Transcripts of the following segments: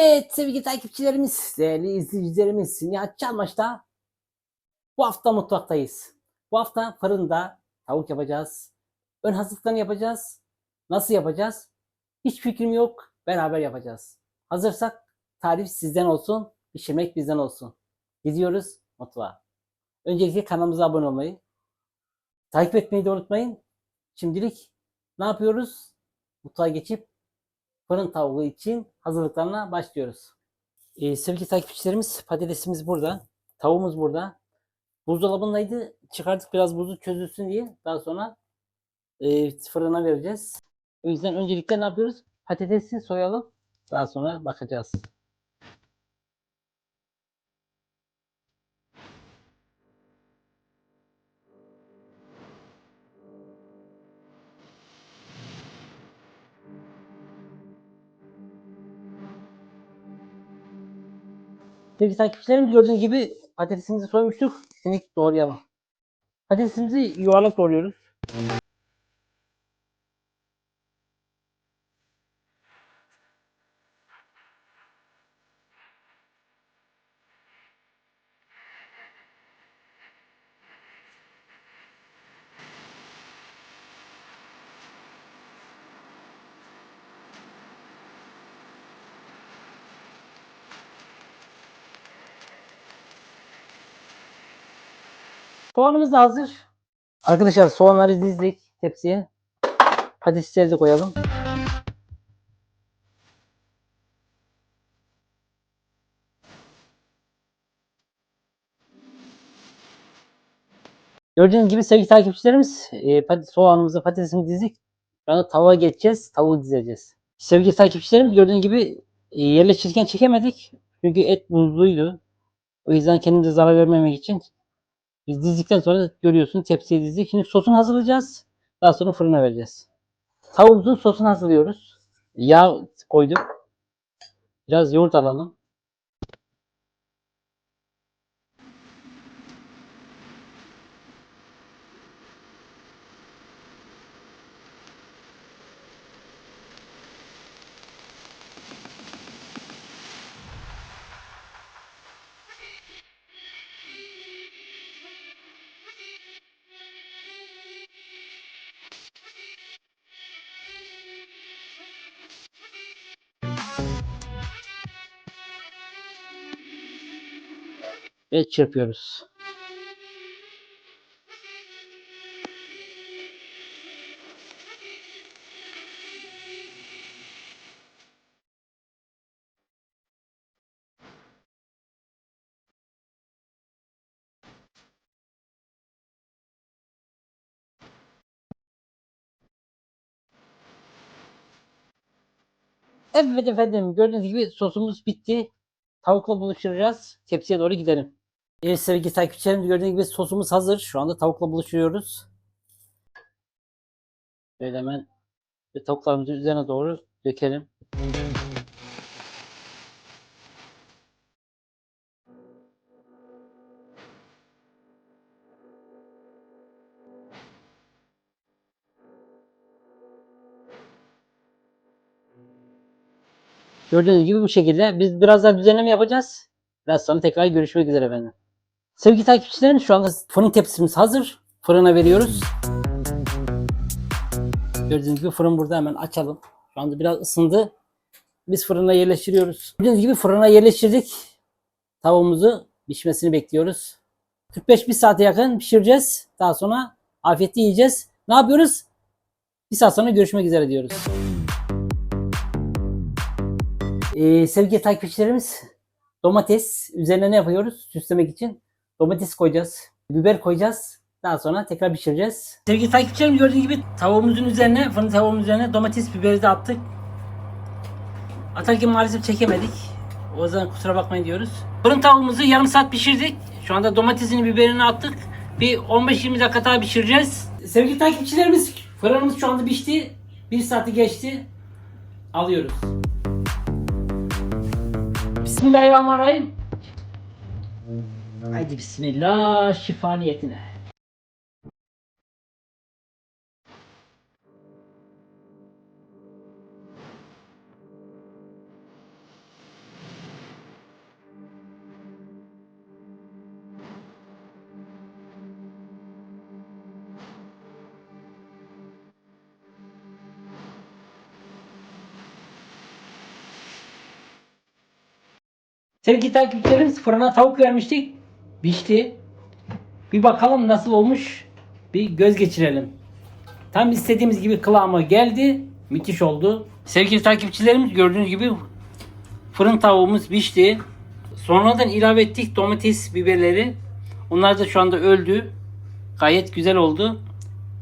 Evet sevgili takipçilerimiz, değerli izleyicilerimiz, Nihat Çalmaç'ta bu hafta mutfaktayız. Bu hafta fırında tavuk yapacağız. Ön hazırlıklarını yapacağız. Nasıl yapacağız? Hiç fikrim yok. Beraber yapacağız. Hazırsak tarif sizden olsun, pişirmek bizden olsun. Gidiyoruz mutfağa. Öncelikle kanalımıza abone olmayı, takip etmeyi de unutmayın. Şimdilik ne yapıyoruz? Mutfağa geçip fırın tavuğu için hazırlıklarına başlıyoruz. Ee, sevgili takipçilerimiz patatesimiz burada. Tavuğumuz burada. Buzdolabındaydı. Çıkardık biraz buzu çözülsün diye. Daha sonra e, fırına vereceğiz. O yüzden öncelikle ne yapıyoruz? Patatesi soyalım. Daha sonra bakacağız. Sevgili takipçilerimiz gördüğünüz gibi patatesimizi soymuştuk. Şimdi doğrayalım. Patatesimizi yuvarlak doğruyoruz. Soğanımız da hazır. Arkadaşlar soğanları dizdik tepsiye. Patatesleri de koyalım. Gördüğünüz gibi sevgili takipçilerimiz e, soğanımızı patatesimizi dizdik. Şu anda tavuğa geçeceğiz. Tavuğu dizeceğiz. Sevgili takipçilerimiz gördüğünüz gibi e, yerleştirirken çekemedik. Çünkü et buzluydu. O yüzden kendimize zarar vermemek için biz dizdikten sonra görüyorsun tepsiye dizdik. Şimdi sosunu hazırlayacağız. Daha sonra fırına vereceğiz. Tavuğumuzun sosunu hazırlıyoruz. Yağ koyduk. Biraz yoğurt alalım. Ve çırpıyoruz. Evet efendim gördüğünüz gibi sosumuz bitti. Tavukla buluşturacağız. Tepsiye doğru gidelim. Evet sevgili takipçilerim gördüğünüz gibi sosumuz hazır. Şu anda tavukla buluşturuyoruz. Böyle hemen ve tavuklarımızın üzerine doğru dökelim. Gördüğünüz gibi bu şekilde. Biz biraz daha düzenleme yapacağız. Biraz sonra tekrar görüşmek üzere efendim. Sevgili takipçilerim şu anda fırın tepsimiz hazır. Fırına veriyoruz. Gördüğünüz gibi fırın burada hemen açalım. Şu anda biraz ısındı. Biz fırına yerleştiriyoruz. Gördüğünüz gibi fırına yerleştirdik. Tavuğumuzu pişmesini bekliyoruz. 45 bir saate yakın pişireceğiz. Daha sonra afiyetle yiyeceğiz. Ne yapıyoruz? Bir saat sonra görüşmek üzere diyoruz. Ee, sevgili takipçilerimiz domates üzerine ne yapıyoruz süslemek için? Domates koyacağız. Biber koyacağız. Daha sonra tekrar pişireceğiz. Sevgili takipçilerim gördüğünüz gibi tavuğumuzun üzerine, fırın tavuğumuzun üzerine domates biberi de attık. Atarken maalesef çekemedik. O yüzden kusura bakmayın diyoruz. Fırın tavuğumuzu yarım saat pişirdik. Şu anda domatesini biberini attık. Bir 15-20 dakika daha pişireceğiz. Sevgili takipçilerimiz fırınımız şu anda pişti. Bir saati geçti. Alıyoruz. Bismillahirrahmanirrahim. Haydi bismillah şifa niyetine. Sevgili takipçilerimiz fırına tavuk vermiştik. Pişti. Bir bakalım nasıl olmuş. Bir göz geçirelim. Tam istediğimiz gibi kıvamı geldi. Müthiş oldu. Sevgili takipçilerimiz gördüğünüz gibi fırın tavuğumuz pişti. Sonradan ilave ettik domates biberleri. Onlar da şu anda öldü. Gayet güzel oldu.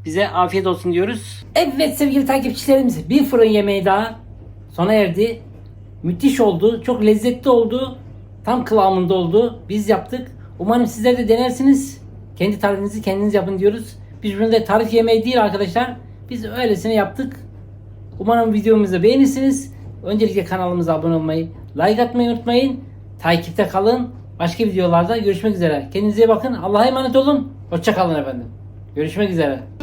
Bize afiyet olsun diyoruz. Evet sevgili takipçilerimiz bir fırın yemeği daha sona erdi. Müthiş oldu. Çok lezzetli oldu. Tam kıvamında oldu. Biz yaptık. Umarım sizler de denersiniz. Kendi tarifinizi kendiniz yapın diyoruz. Biz burada tarif yemeği değil arkadaşlar. Biz öylesine yaptık. Umarım videomuzu beğenirsiniz. Öncelikle kanalımıza abone olmayı, like atmayı unutmayın. Takipte kalın. Başka videolarda görüşmek üzere. Kendinize iyi bakın. Allah'a emanet olun. Hoşça kalın efendim. Görüşmek üzere.